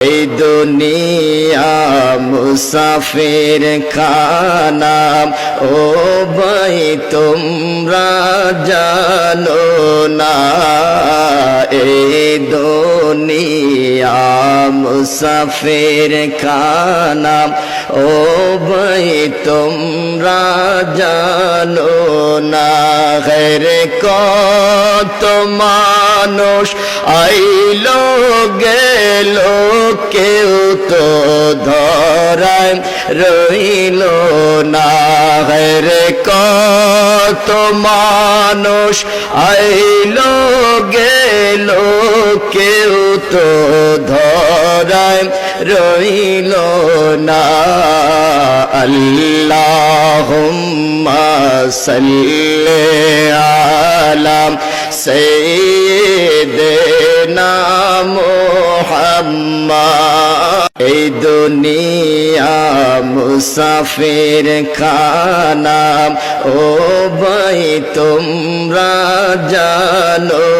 এই দুনিয়া মুসাফির খানা ও ভাই তোমরা জানো না। এই দুনিয়া মুসাফির খানা ও ভাই তোমরা জানো না। হেরে কত মানুষ আইলো গেল ধরায় রইল না। হেরে কত মানুষ আইলো, গেল, কেউ তো ধরায় রইল না। আল্লাহুম্মা সাল্লি আলা সাইয়্যিদিনা মুহাম্মদ এই দুনিয়া মুসাফির খানা ও ভাই তোমরা জানো।